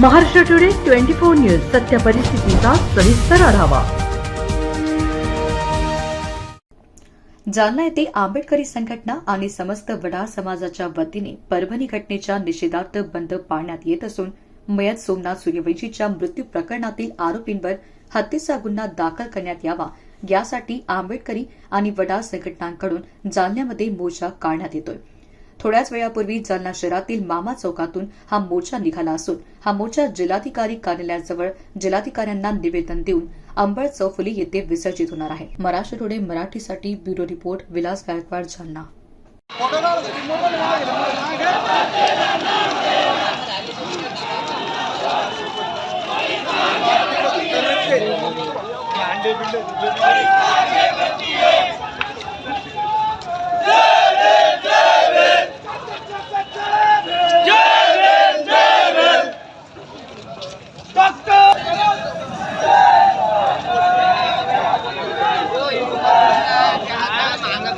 Maharashtra today twenty four news सत्य परिस्थितीचा सविस्तर आढावा. जालना येथे आंबेडकरी संघटना आणि समस्त वडार समाजाच्या वतीने परभणी घटनेच्या निषेधार्थ बंद पाळण्यात येत असून मयत सोमनाथ सूर्यवंशीच्या मृत्यू प्रकरणातील आरोपींवर हत्येचा गुन्हा दाखल करण्यात यावा यासाठी आंबेडकरी आणि वडार संघटनांकडून जालन्यामध्ये मोर्चा काढण्यात येतोय. थोड्याच वेळापूर्वी जालना शहरातील मामा चौकातून हा मोर्चा निघाला असून हा मोर्चा जिल्हाधिकारी कार्यालयाजवळ जिल्हाधिकाऱ्यांना निवेदन देऊन अंबळ चौफुली येथे विसर्जित होणार आहे. महाराष्ट्र टुडे मराठीसाठी bureau report Vilas Gaikwad Jalna.